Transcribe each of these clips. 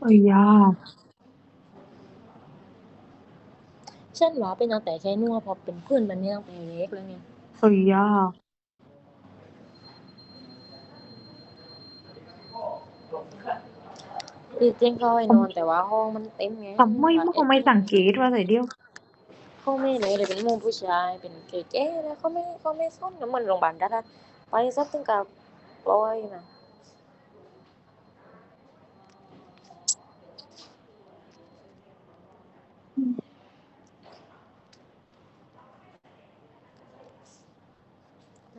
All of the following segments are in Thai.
เอ้ยยา ฉันว่าเป็นตั้งแต่แค่นัวพอเป็นเพื่อนมันเนี่ยตั้งแต่เล็กแล้วเนี่ยเอ้ยยาคือเจ้งเข้าไปนอนแต่ว่าห้องมันเต็มไงทำไมมันไม่สังเกตว่าใส่เดียว เขาไม่เลยเลยเป็นหมู่ผู้ชายเป็นเก๋ๆแล้วเขาไม่เขาไม่ซ่อนน้ำมันโรงพยาบาลรัฐอะไปสักถึงกับปล่อยนะ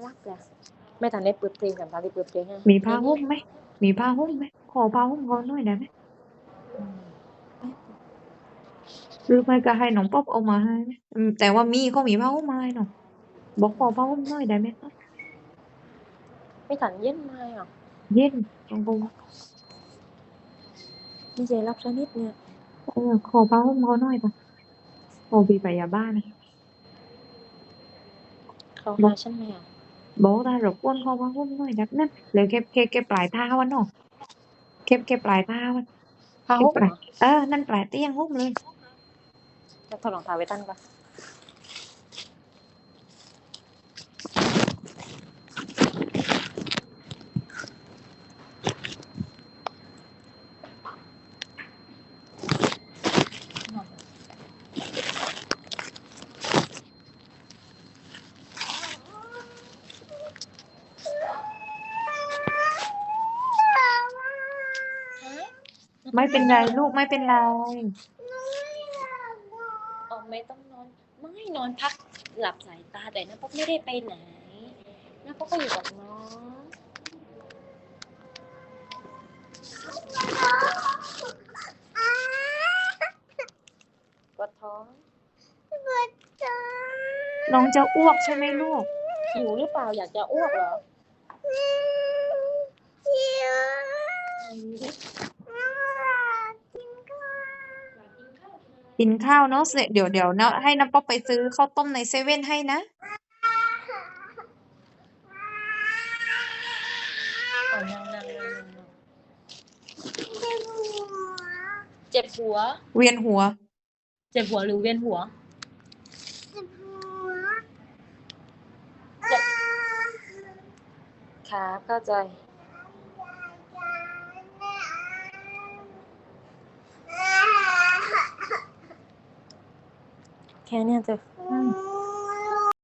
รักอะไม่ทันได้เปิดเพลงกันทันได้เปิดเพลงอะมีผ้าห่มไหม มีผ้าห่มไหม ขอผ้าห่มเขาหน่อยได้ไหมอืมหรือไม่ก็ให้น้องป๊อบเอามาให้ไหมอืมแต่ว่ามีเขามีผ้าห่มมาให้น้องบอกขอผ้าห่มหน่อยได้ไหมคะไม่ทันเย็นมาอะเย็นน้องบอกว่าดีเจรับชนิดเนี่ยเออขอผ้าห่มเขาหน่อยปะโอบีไปยาบ้านนะเขาหาฉันไหมอะ บอกได้รบกวนขอผ้าห่มหน่อยได้นั่นเหลือแค่แค่แค่ปลายเท้าวันเนาะแค่แค่ปลายเท้าวันพาแค่หุบปเหรลายอเออ นั่นปลายเตียงห่มเลยจะถอดรองเท้าไว้ตั้นก่อ ไม่เป็นไรลูกไม่เป็นไรอ๋อไม่ต้องนอน ไม่นอนพักหลับสายตาแต่นะพวกไม่ได้ไปไหนนะพวกก็อยู่กับน้องปวดท้องน้องจะอ้วกใช่ไหมลูก หิวหรือเปล่าอยากจะอ้วกเหรอ กินข้าวเนาะเสร็จเดี๋ยวเดี๋ยวเนาะให้น้ำป๊อปไปซื้อข้าวต้มในเซเว่นให้นะเอานั่งนั่งนั่งนั่งนั่งเจ็บหัว เวียนหัว เจ็บหัวหรือเวียนหัว ครับเข้าใจ แค่เนี้ยเจะอืม